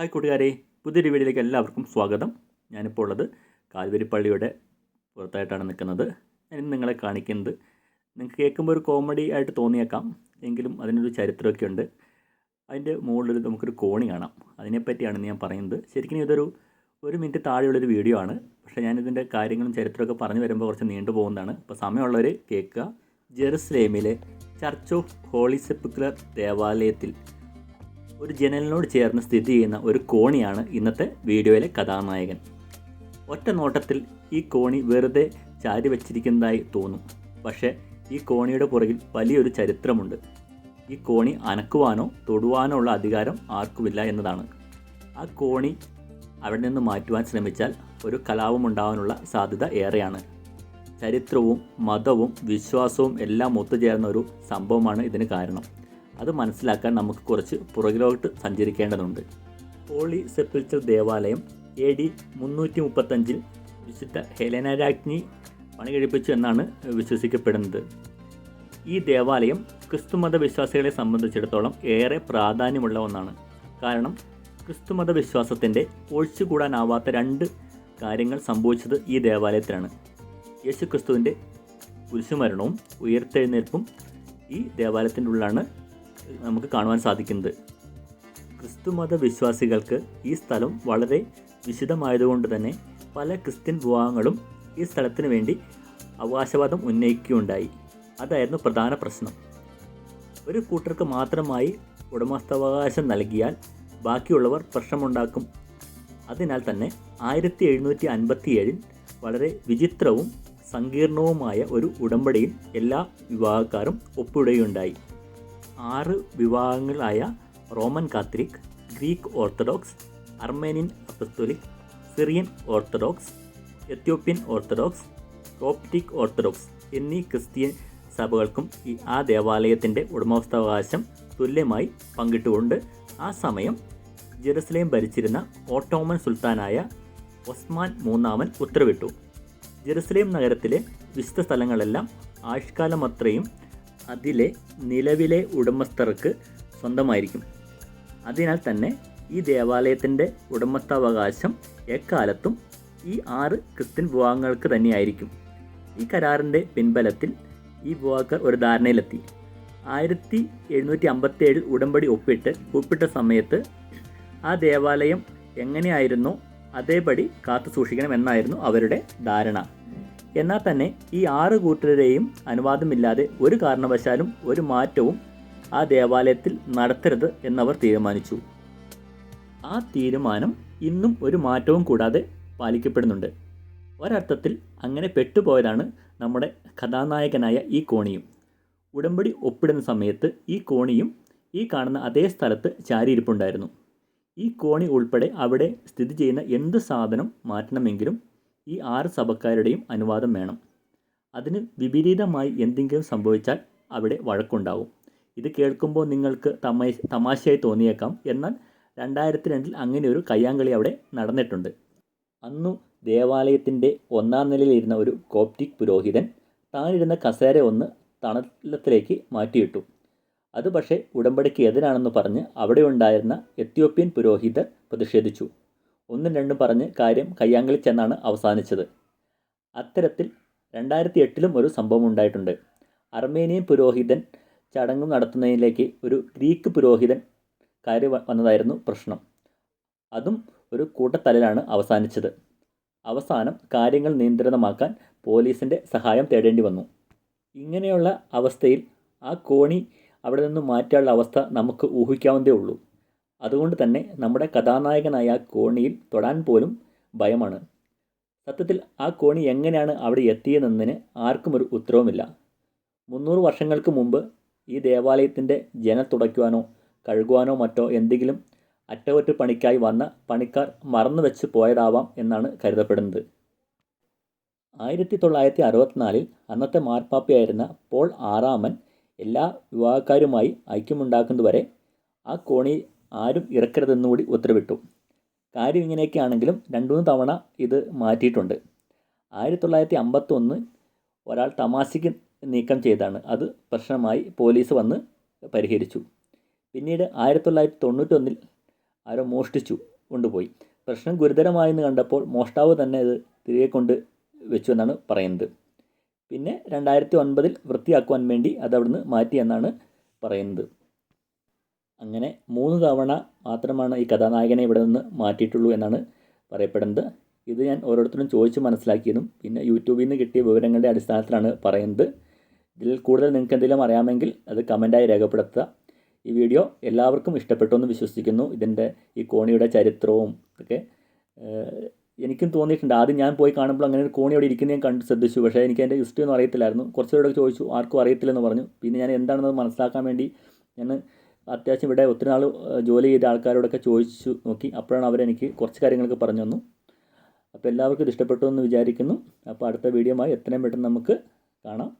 Hi കൂട്ടുകാരെ പുതിയൊരു വീഡിയോയിലേക്ക് എല്ലാവർക്കും സ്വാഗതം. ഞാനിപ്പോൾ ഉള്ളത് കാൽവരി പള്ളിയുടെ പുറത്തായിട്ടാണ് നിൽക്കുന്നത്. ഞാൻ നിങ്ങളെ കാണിക്കുന്നത്. നിങ്ങൾക്ക് കേൾക്കുമ്പോൾ ഒരു കോമഡി ആയിട്ട് തോന്നിയേക്കാം. എങ്കിലും അതിനൊരു ചരിത്രമൊക്കെ ഉണ്ട്. അതിന്റെ മുകളിലൊരു നമുക്കൊരു കോണി കാണാം. അതിനെപ്പറ്റിയാണ് ഞാൻ പറയുന്നത്. ശരിക്കും ഇതൊരു ഒരു മിനിറ്റ് താഴെയുള്ളൊരു വീഡിയോ ആണ്. പക്ഷേ ഞാനിതിന്റെ കാര്യങ്ങളും ചരിത്രമൊക്കെ പറഞ്ഞു വരുമ്പോൾ കുറച്ച് നീണ്ടു പോകുന്നതാണ്. അപ്പോൾ സമയമുള്ളവർ കേൾക്കുക. ജെറുസലേമിലെ ചർച്ച് ഓഫ് ഹോളി സെപ്പുക്കുലർ ദേവാലയത്തിൽ ഒരു ജനലിനോട് ചേർന്ന് സ്ഥിതി ചെയ്യുന്ന ഒരു കോണിയാണ് ഇന്നത്തെ വീഡിയോയിലെ കഥാനായകൻ. ഒറ്റ നോട്ടത്തിൽ ഈ കോണി വെറുതെ ചാരി വച്ചിരിക്കുന്നതായി തോന്നും. പക്ഷേ ഈ കോണിയുടെ പുറകിൽ വലിയൊരു ചരിത്രമുണ്ട്. ഈ കോണി അനക്കുവാനോ തൊടുവാനോ ഉള്ള അധികാരം ആർക്കുമില്ല എന്നതാണ്. ആ കോണി അവിടെ നിന്ന് മാറ്റുവാൻ ശ്രമിച്ചാൽ ഒരു കലാപം ഉണ്ടാവാനുള്ള സാധ്യത ഏറെയാണ്. ചരിത്രവും മതവും വിശ്വാസവും എല്ലാം ഒത്തുചേർന്ന ഒരു സംഭവമാണ് ഇതിന് കാരണം. അത് മനസ്സിലാക്കാൻ നമുക്ക് കുറച്ച് പുറകിലോട്ട് സഞ്ചരിക്കേണ്ടതുണ്ട്. പോളി സെപ്പിൾച്ചർ ദേവാലയം എ ഡി മുന്നൂറ്റി മുപ്പത്തഞ്ചിൽ വിശുദ്ധ ഹെലന രാജ്ഞി പണി കഴിപ്പിച്ചു എന്നാണ് വിശ്വസിക്കപ്പെടുന്നത്. ഈ ദേവാലയം ക്രിസ്തുമത വിശ്വാസികളെ സംബന്ധിച്ചിടത്തോളം ഏറെ പ്രാധാന്യമുള്ള ഒന്നാണ്. കാരണം ക്രിസ്തുമത വിശ്വാസത്തിന്റെ ഒഴിച്ചുകൂടാനാവാത്ത രണ്ട് കാര്യങ്ങൾ സംഭവിച്ചത് ഈ ദേവാലയത്തിലാണ്. യേശു ക്രിസ്തുവിന്റെ കുരിശുമരണവും ഉയർത്തെഴുന്നേൽപ്പും ഈ ദേവാലയത്തിന്റെ ഉള്ളിലാണ് നമുക്ക് കാണുവാൻ സാധിക്കുന്നത്. ക്രിസ്തുമത വിശ്വാസികൾക്ക് ഈ സ്ഥലം വളരെ വിശുദ്ധമായതുകൊണ്ട് തന്നെ പല ക്രിസ്ത്യൻ വിഭാഗങ്ങളും ഈ സ്ഥലത്തിന് വേണ്ടി അവകാശവാദം ഉന്നയിക്കുകയുണ്ടായി. അതായിരുന്നു പ്രധാന പ്രശ്നം. ഒരു കൂട്ടർക്ക് മാത്രമായി ഉടമസ്ഥാവകാശം നൽകിയാൽ ബാക്കിയുള്ളവർ പ്രശ്നമുണ്ടാക്കും. അതിനാൽ തന്നെ ആയിരത്തി എഴുന്നൂറ്റി അൻപത്തിയേഴിൽ വളരെ വിചിത്രവും സങ്കീർണവുമായ ഒരു ഉടമ്പടിയിൽ എല്ലാ വിഭാഗക്കാരും ഒപ്പിടുകയുണ്ടായി. ആറ് വിഭാഗങ്ങളായ Roman Catholic Greek Orthodox Armenian Apostolic Syrian Orthodox Ethiopian Orthodox Coptic Orthodox എന്നീ ക്രിസ്ത്യൻ സഭകൾക്കും ഈ ആ ദേവാലയത്തിന്റെ ഉടമസ്ഥാവകാശം തുല്യമായി പങ്കിട്ടുകൊണ്ട് ആ സമയം ജെറുസലേം ഭരിച്ചിരുന്ന ഓട്ടോമൻ സുൽത്താനായ ഒസ്മാൻ മൂന്നാമൻ ഉത്തരവിട്ടു. ജെറുസലേം നഗരത്തിലെ വിശുദ്ധ സ്ഥലങ്ങളെല്ലാം ആഴ്ചക്കാലമത്രയും അതിലെ നിലവിലെ ഉടമസ്ഥർക്ക് സ്വന്തമായിരിക്കും. അതിനാൽ തന്നെ ഈ ദേവാലയത്തിന്റെ ഉടമസ്ഥാവകാശം എക്കാലത്തും ഈ ആറ് ക്രിസ്ത്യൻ വിഭാഗങ്ങൾക്ക് തന്നെയായിരിക്കും. ഈ കരാറിന്റെ പിൻബലത്തിൽ ഈ വിഭാഗക്കാർ ഒരു ധാരണയിലെത്തി. ആയിരത്തി എഴുന്നൂറ്റി അമ്പത്തി ഏഴിൽ ഉടമ്പടി ഒപ്പിട്ട് ഒപ്പിട്ട സമയത്ത് ആ ദേവാലയം എങ്ങനെയായിരുന്നോ അതേപടി കാത്തു സൂക്ഷിക്കണം എന്നായിരുന്നു അവരുടെ ധാരണ. എന്നാൽ തന്നെ ഈ ആറ് കൂട്ടരുടെയും അനുവാദമില്ലാതെ ഒരു കാരണവശാലും ഒരു മാറ്റവും ആ ദേവാലയത്തിൽ നടത്തരുത് എന്നവർ തീരുമാനിച്ചു. ആ തീരുമാനം ഇന്നും ഒരു മാറ്റവും കൂടാതെ പാലിക്കപ്പെടുന്നുണ്ട്. ഒരർത്ഥത്തിൽ അങ്ങനെ പെട്ടുപോയതാണ് നമ്മുടെ കഥാനായകനായ ഈ കോണിയും. ഉടമ്പടി ഒപ്പിടുന്ന സമയത്ത് ഈ കോണിയും ഈ കാണുന്ന അതേ സ്ഥലത്ത് ചാരിയിരിപ്പുണ്ടായിരുന്നു. ഈ കോണി ഉൾപ്പെടെ അവിടെ സ്ഥിതി ചെയ്യുന്ന എന്ത് സാധനം മാറ്റണമെങ്കിലും ഈ ആറ് സഭക്കാരുടെയും അനുവാദം വേണം. അതിന് വിപരീതമായി എന്തെങ്കിലും സംഭവിച്ചാൽ അവിടെ വഴക്കുണ്ടാവും. ഇത് കേൾക്കുമ്പോൾ നിങ്ങൾക്ക് തമാ തമാശയായി തോന്നിയേക്കാം. എന്നാൽ രണ്ടായിരത്തി രണ്ടിൽ അങ്ങനെ ഒരു കയ്യാങ്കളി അവിടെ നടന്നിട്ടുണ്ട്. അന്നു ദേവാലയത്തിന്റെ ഒന്നാം നിലയിലിരുന്ന ഒരു കോപ്റ്റിക് പുരോഹിതൻ താനിരുന്ന കസേര ഒന്ന് തണലത്തിലേക്ക് മാറ്റിയിട്ടു. അത് പക്ഷേ ഉടമ്പടിക്ക് എതിരാണെന്ന് പറഞ്ഞ് അവിടെയുണ്ടായിരുന്ന എത്യോപ്യൻ പുരോഹിതർ പ്രതിഷേധിച്ചു. ഒന്നും രണ്ടും പറഞ്ഞ് കാര്യം കയ്യാങ്കളി ചെന്നാണ് അവസാനിച്ചത്. അത്തരത്തിൽ രണ്ടായിരത്തി എട്ടിലും ഒരു സംഭവം ഉണ്ടായിട്ടുണ്ട്. അർമേനിയൻ പുരോഹിതൻ ചടങ്ങ് നടത്തുന്നതിലേക്ക് ഒരു ഗ്രീക്ക് പുരോഹിതൻ കയറി വന്നതായിരുന്നു പ്രശ്നം. അതും ഒരു കൂട്ടത്തലിലാണ് അവസാനിച്ചത്. അവസാനം കാര്യങ്ങൾ നിയന്ത്രിതമാക്കാൻ പോലീസിന്റെ സഹായം തേടേണ്ടി വന്നു. ഇങ്ങനെയുള്ള അവസ്ഥയിൽ ആ കോണി അവിടെ നിന്ന് മാറ്റാനുള്ള അവസ്ഥ നമുക്ക് ഊഹിക്കാവുന്നതേ ഉള്ളൂ. അതുകൊണ്ട് തന്നെ നമ്മുടെ കഥാനായകനായ ആ കോണിയിൽ തൊടാൻ പോലും ഭയമാണ്. സത്യത്തിൽ ആ കോണി എങ്ങനെയാണ് അവിടെ എത്തിയതെന്നതിന് ആർക്കും ഒരു ഉത്തരവുമില്ല. മുന്നൂറ് വർഷങ്ങൾക്ക് മുമ്പ് ഈ ദേവാലയത്തിന്റെ ജന തുടയ്ക്കുവാനോ കഴുകുവാനോ മറ്റോ എന്തെങ്കിലും അറ്റകുറ്റ പണിക്കായി വന്ന പണിക്കാർ മറന്നു വെച്ച് പോയതാവാം എന്നാണ് കരുതപ്പെടുന്നത്. ആയിരത്തി തൊള്ളായിരത്തി അറുപത്തിനാലിൽ അന്നത്തെ മാർപ്പാപ്പയായിരുന്ന പോൾ ആറാമൻ എല്ലാ വിവാഹക്കാരുമായി ഐക്യമുണ്ടാക്കുന്നതുവരെ ആ കോണി ആരും ഇറക്കരുതെന്നുകൂടി ഉത്തരവിട്ടു. കാര്യം ഇങ്ങനെയൊക്കെയാണെങ്കിലും രണ്ടു മൂന്ന് തവണ ഇത് മാറ്റിയിട്ടുണ്ട്. ആയിരത്തി തൊള്ളായിരത്തി അമ്പത്തൊന്ന് ഒരാൾ തമാശയ്ക്ക് നീക്കം ചെയ്താണ്. അത് പ്രശ്നമായി പോലീസ് വന്ന് പരിഹരിച്ചു. പിന്നീട് ആയിരത്തി തൊള്ളായിരത്തി തൊണ്ണൂറ്റൊന്നിൽ ആരോ മോഷ്ടിച്ചു കൊണ്ടുപോയി. പ്രശ്നം ഗുരുതരമായെന്ന് കണ്ടപ്പോൾ മോഷ്ടാവ് തന്നെ ഇത് തിരികെ കൊണ്ട് വെച്ചു എന്നാണ് പറയുന്നത്. പിന്നെ രണ്ടായിരത്തി ഒൻപതിൽ വൃത്തിയാക്കുവാൻ വേണ്ടി അത് അവിടുന്ന് മാറ്റി എന്നാണ് പറയുന്നത്. അങ്ങനെ മൂന്ന് തവണ മാത്രമാണ് ഈ കഥാനായകനെ ഇവിടെ നിന്ന് മാറ്റിയിട്ടുള്ളൂ എന്നാണ് പറയപ്പെടുന്നത്. ഇത് ഞാൻ ഓരോരുത്തരും ചോദിച്ച് മനസ്സിലാക്കിയതും പിന്നെ യൂട്യൂബിൽ നിന്ന് കിട്ടിയ വിവരങ്ങളുടെ അടിസ്ഥാനത്തിലാണ് പറയുന്നത്. ഇതിൽ കൂടുതൽ നിങ്ങൾക്ക് എന്തെങ്കിലും അറിയാമെങ്കിൽ അത് കമന്റായി രേഖപ്പെടുത്തുക. ഈ വീഡിയോ എല്ലാവർക്കും ഇഷ്ടപ്പെട്ടു എന്ന് വിശ്വസിക്കുന്നു. ഇതിന്റെ ഈ കോണിയുടെ ചരിത്രവും ഒക്കെ എനിക്കും തോന്നിയിട്ടുണ്ട്. ആദ്യം ഞാൻ പോയി കാണുമ്പോൾ അങ്ങനെ ഒരു കോണി അവിടെ ഇരിക്കുന്നത് ഞാൻ കണ്ട് ശ്രദ്ധിച്ചു. പക്ഷേ എനിക്ക് അതിന്റെ ഹിസ്റ്ററി ഒന്നും അറിയത്തില്ലായിരുന്നു. കുറച്ചുകൂടെ ചോദിച്ചു ആർക്കും അറിയത്തില്ലെന്ന് പറഞ്ഞു. പിന്നെ ഞാൻ എന്താണെന്ന് മനസ്സിലാക്കാൻ വേണ്ടി ഞാൻ അത്യാവശ്യം ഇവിടെ ഒത്തിരി നാൾ ജോലി ചെയ്ത ആൾക്കാരോടൊക്കെ ചോദിച്ചു നോക്കി. അപ്പോഴാണ് അവരെനിക്ക് കുറച്ച് കാര്യങ്ങളൊക്കെ പറഞ്ഞു തന്നു. അപ്പോൾ എല്ലാവർക്കും ഇത് ഇഷ്ടപ്പെട്ടു എന്ന് വിചാരിക്കുന്നു. അപ്പോൾ അടുത്ത വീഡിയോ ആയി എത്രയും പെട്ടെന്ന് നമുക്ക് കാണാം.